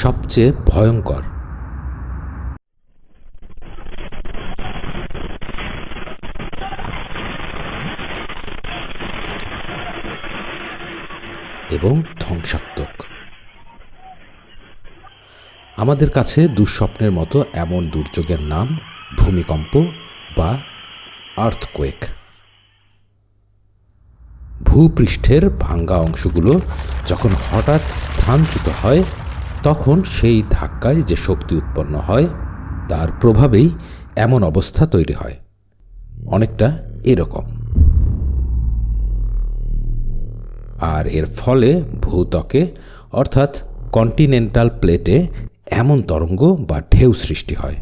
সবচেয়ে ভয়ঙ্কর। এবং ধ্বংসাত্মক। আমাদের কাছে দুঃস্বপ্নের মতো এমন দুর্যোগের নাম ভূমিকম্প বা আর্থকোয়েক ভূপৃষ্ঠের ভাঙ্গা অংশগুলো যখন হঠাৎ স্থানচ্যুত হয় তখন সেই ধাক্কায় যে শক্তি উৎপন্ন হয়, তার প্রভাবেই এমন অবস্থা তৈরি হয়। অনেকটা এরকম। আর এর ফলে ভূত্বকে, অর্থাৎ কন্টিনেন্টাল প্লেটে এমন তরঙ্গ বা ঢেউ সৃষ্টি হয়।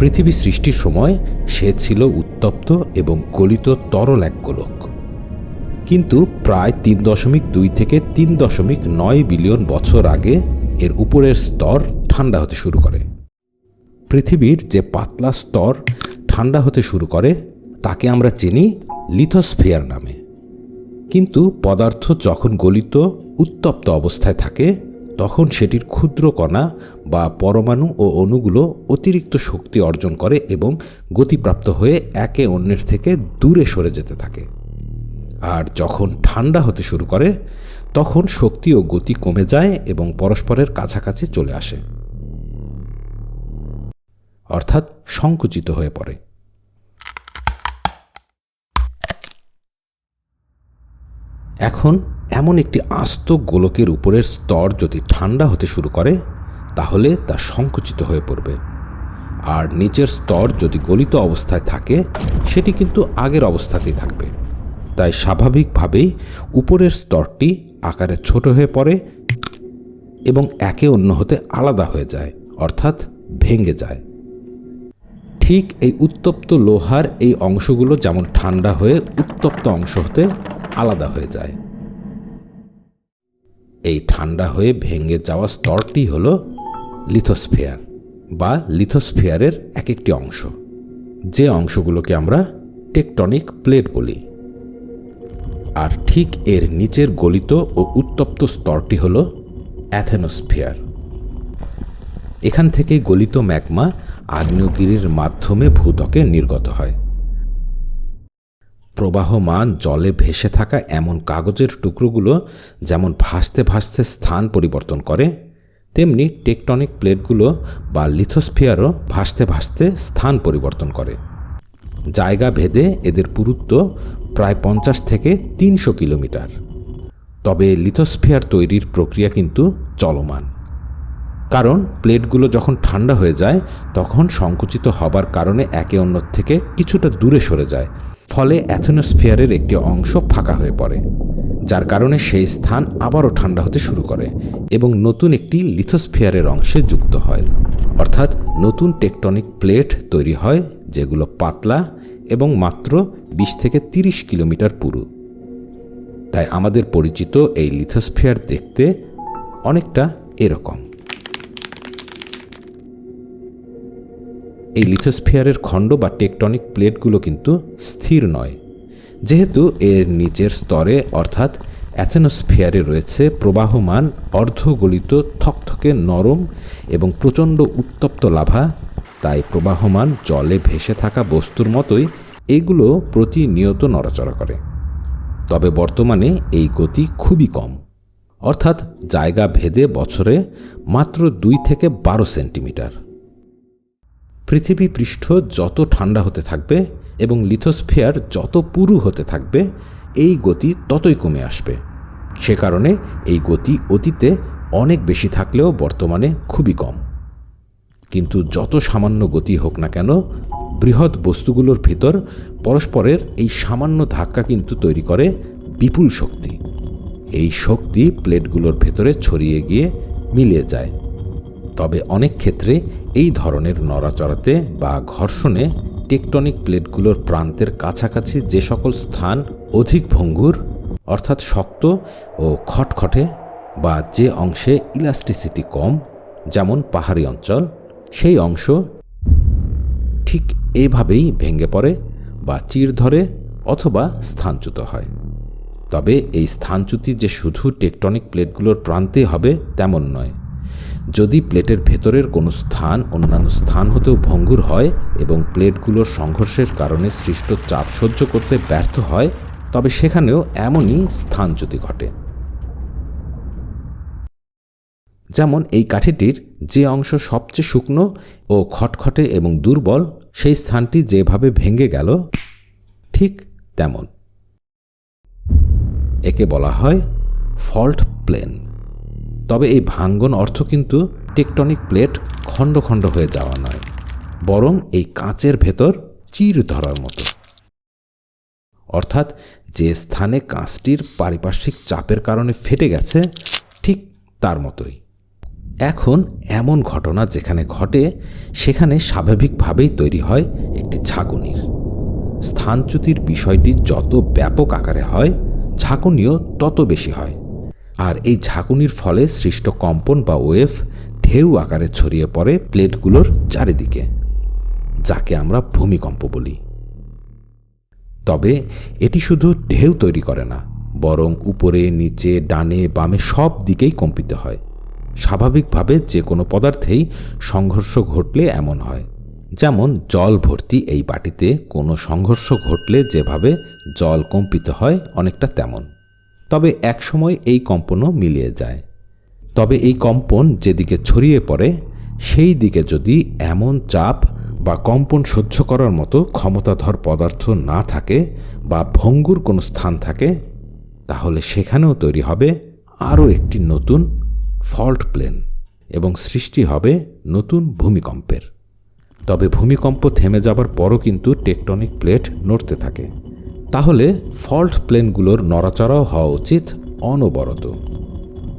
পৃথিবী সৃষ্টির সময় সে ছিল উত্তপ্ত এবং গলিত তরল এক গোলক। কিন্তু প্রায় তিন দশমিক দুই থেকে তিন দশমিক নয় বিলিয়ন বছর আগে এর উপরের স্তর ঠান্ডা হতে শুরু করে। পৃথিবীর যে পাতলা স্তর ঠান্ডা হতে শুরু করে, তাকে আমরা চিনি লিথোস্ফিয়ার নামে। কিন্তু পদার্থ যখন গলিত, উত্তপ্ত অবস্থায় থাকে তখন সেটির ক্ষুদ্র কণা বা পরমাণু ও অণুগুলো অতিরিক্ত শক্তি অর্জন করে এবং গতিপ্রাপ্ত হয়ে একে অন্যের থেকে দূরে সরে যেতে থাকে। আর যখন ঠান্ডা হতে শুরু করে, তখন শক্তি ও গতি কমে যায় এবং পরস্পরের কাছাকাছি চলে আসে। অর্থাৎ সংকুচিত হয়ে পড়ে। এখন এমন একটি আস্ত গোলকের উপরের স্তর যদি ঠান্ডা হতে শুরু করে, তাহলে তা সংকুচিত হয়ে পড়বে। আর নিচের স্তর যদি গলিত অবস্থায় থাকে, সেটি কিন্তু আগের অবস্থাতেই থাকবে। তাই স্বাভাবিকভাবেই উপরের স্তরটি আকারে ছোট হয়ে পড়ে এবং একে অন্য হতে আলাদা হয়ে যায়, অর্থাৎ ভেঙে যায়। ঠিক এই উত্তপ্ত লোহার এই অংশগুলো যেমন ঠান্ডা হয়ে উত্তপ্ত অংশ হতে আলাদা হয়ে যায়। এই ঠান্ডা হয়ে ভেঙে যাওয়া স্তরটি হল লিথোস্ফিয়ার বা লিথোস্ফিয়ারের এক একটি অংশ। যে অংশগুলোকে আমরা টেকটনিক প্লেট বলি। আর ঠিক এর নিচের গলিত ও উত্তপ্ত স্তরটি হল অ্যাথেনোস্ফিয়ার। এখান থেকে গলিত ম্যাগমা আগ্নেয়গিরির মাধ্যমে ভূতকে নির্গত হয়। প্রবাহমান জলে ভেসে থাকা এমন কাগজের টুকরোগুলো যেমন ভাসতে ভাসতে স্থান পরিবর্তন করে, তেমনি টেকটনিক প্লেটগুলো বা লিথোস্ফিয়ারও ভাসতে ভাসতে স্থান পরিবর্তন করে। জায়গা ভেদে এদের পুরুত্ব প্রায় পঞ্চাশ থেকে তিনশো কিলোমিটার। তবে লিথোস্ফিয়ার তৈরির প্রক্রিয়া কিন্তু চলমান। কারণ প্লেটগুলো যখন ঠান্ডা হয়ে যায়, তখন সংকুচিত হবার কারণে একে অন্য থেকে কিছুটা দূরে সরে যায়। ফলে অ্যাথেনোস্ফিয়ারের একটি অংশ ফাঁকা হয়ে পড়ে, যার কারণে সেই স্থান আবারও ঠান্ডা হতে শুরু করে এবং নতুন একটি লিথোস্ফিয়ারের অংশে যুক্ত হয়। অর্থাৎ নতুন টেকটনিক প্লেট তৈরি হয়, যেগুলো পাতলা এবং মাত্র বিশ থেকে তিরিশ কিলোমিটার পুরু। তাই আমাদের পরিচিত এই লিথোস্ফিয়ার দেখতে অনেকটা এরকম। এই লিথোস্ফিয়ারের খণ্ড বা টেকটনিক প্লেটগুলো কিন্তু স্থির নয়। যেহেতু এর নিচের স্তরে, অর্থাৎ অ্যাথেনোস্ফিয়ারে রয়েছে প্রবাহমান, অর্ধগলিত, থকথকে নরম এবং প্রচণ্ড উত্তপ্ত লাভা, তাই প্রবাহমান জলে ভেসে থাকা বস্তুর মতোই এগুলো প্রতিনিয়ত নড়াচড়া করে। তবে বর্তমানে এই গতি খুবই কম। অর্থাৎ জায়গা ভেদে বছরে মাত্র দুই থেকে বারো সেন্টিমিটার। পৃথিবী পৃষ্ঠ যত ঠান্ডা হতে থাকবে এবং লিথোস্ফিয়ার যত পুরু হতে থাকবে, এই গতি ততই কমে আসবে। সে কারণে এই গতি অতীতে অনেক বেশি থাকলেও বর্তমানে খুবই কম। কিন্তু যত সামান্য গতি হোক না কেন, বৃহৎ বস্তুগুলোর ভিতর পরস্পরের এই সামান্য ধাক্কা কিন্তু তৈরি করে বিপুল শক্তি। এই শক্তি প্লেটগুলোর ভেতরে ছড়িয়ে গিয়ে মিলিয়ে যায়। তবে অনেক ক্ষেত্রে এই ধরনের নড়াচড়াতে বা ঘর্ষণে টেকটনিক প্লেটগুলোর প্রান্তের কাছাকাছি যে সকল স্থান অধিক ভঙ্গুর, অর্থাৎ শক্ত ও খটখটে বা যে অংশে ইলাস্টিসিটি কম, যেমন পাহাড়ি অঞ্চল, সেই অংশ ঠিক এভাবেই ভেঙে পড়ে বা চির ধরে অথবা স্থানচ্যুত হয়। তবে এই স্থানচ্যুতি যে শুধু টেকটনিক প্লেটগুলোর প্রান্তে হবে তেমন নয়। যদি প্লেটের ভেতরের কোনো স্থান অন্যান্য স্থান হতেও ভঙ্গুর হয় এবং প্লেটগুলোর সংঘর্ষের কারণে সৃষ্ট চাপ সহ্য করতে ব্যর্থ হয়, তবে সেখানেও এমনই স্থানচ্যুতি ঘটে। যেমন এই কাঠিটির যে অংশ সবচেয়ে শুকনো ও খটখটে এবং দুর্বল, সেই স্থানটি যেভাবে ভেঙে গেল, ঠিক তেমন। একে বলা হয় ফল্ট প্লেন। তবে এই ভাঙ্গন অর্থ কিন্তু টেকটনিক প্লেট খণ্ড খণ্ড হয়ে যাওয়া নয়, বরং এই কাঁচের ভেতর চির ধরার মতো। অর্থাৎ যে স্থানে কাঁচটির পারিপার্শ্বিক চাপের কারণে ফেটে গেছে, ঠিক তার মতোই। এখন এমন ঘটনা যেখানে ঘটে, সেখানে স্বাভাবিকভাবেই তৈরি হয় একটি ঝাঁকুনির। স্থানচ্যুতির বিষয়টি যত ব্যাপক আকারে হয়, ঝাঁকুনিও তত বেশি হয়। আর এই ঝাঁকুনির ফলে সৃষ্ট কম্পন বা ওয়েভ ঢেউ আকারে ছড়িয়ে পড়ে প্লেটগুলোর চারিদিকে, যাকে আমরা ভূমিকম্প বলি। তবে এটি শুধু ঢেউ তৈরি করে না, বরং উপরে, নিচে, ডানে, বামে সব দিকেই কম্পিত হয়। স্বাভাবিকভাবে যে কোনো পদার্থেই সংঘর্ষ ঘটলে এমন হয়। যেমন জল ভর্তি এই বাটিতে কোনো সংঘর্ষ ঘটলে যেভাবে জল কম্পিত হয়, অনেকটা তেমন। তবে একসময় এই কম্পনও মিলিয়ে যায়। তবে এই কম্পন যেদিকে ছড়িয়ে পড়ে, সেই দিকে যদি এমন চাপ বা কম্পন সহ্য করার মতো ক্ষমতাধর পদার্থ না থাকে বা ভঙ্গুর কোনো স্থান থাকে, তাহলে সেখানেও তৈরি হবে আরও একটি নতুন ফল্ট প্লেন এবং সৃষ্টি হবে নতুন ভূমিকম্পের। তবে ভূমিকম্প থেমে যাবার পরও কিন্তু টেকটনিক প্লেট নড়তে থাকে। তাহলে ফল্ট প্লেনগুলোর নড়াচড়াও হওয়া উচিত অনবরত।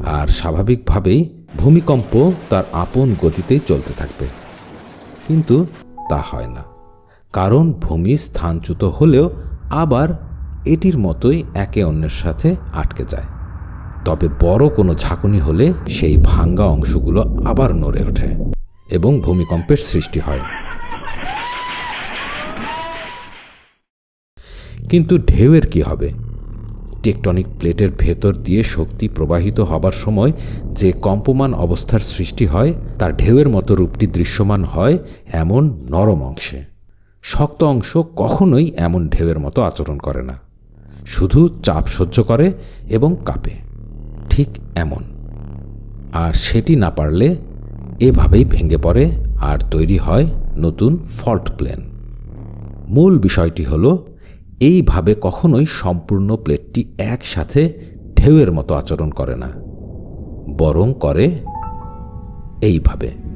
আর স্বাভাবিকভাবেই ভূমিকম্প তার আপন গতিতেই চলতে থাকবে। কিন্তু তা হয় না। কারণ ভূমি স্থানচ্যুত হলেও আবার এটির মতোই একে অন্যের সাথে আটকে যায়। তবে বড় কোনো ঝাঁকুনি হলে সেই ভাঙ্গা অংশগুলো আবার নড়ে ওঠে এবং ভূমিকম্পের সৃষ্টি হয়। কিন্তু ঢেউয়ের কি হবে? টেকটনিক প্লেটের ভেতর দিয়ে শক্তি প্রবাহিত হবার সময় যে কম্পমান অবস্থার সৃষ্টি হয়, তার ঢেউয়ের মতো রূপটি দৃশ্যমান হয় এমন নরম অংশে। শক্ত অংশ কখনোই এমন ঢেউয়ের মতো আচরণ করে না। শুধু চাপ সহ্য করে এবং কাঁপে। ঠিক এমন। আর সেটি না পারলে এভাবেই ভেঙে পড়ে আর তৈরি হয় নতুন ফল্ট প্লেন। মূল বিষয়টি হলো এইভাবে কখনোই সম্পূর্ণ প্লেটটি একসাথে ঢেউয়ের মতো আচরণ করে না বরং করে এইভাবে।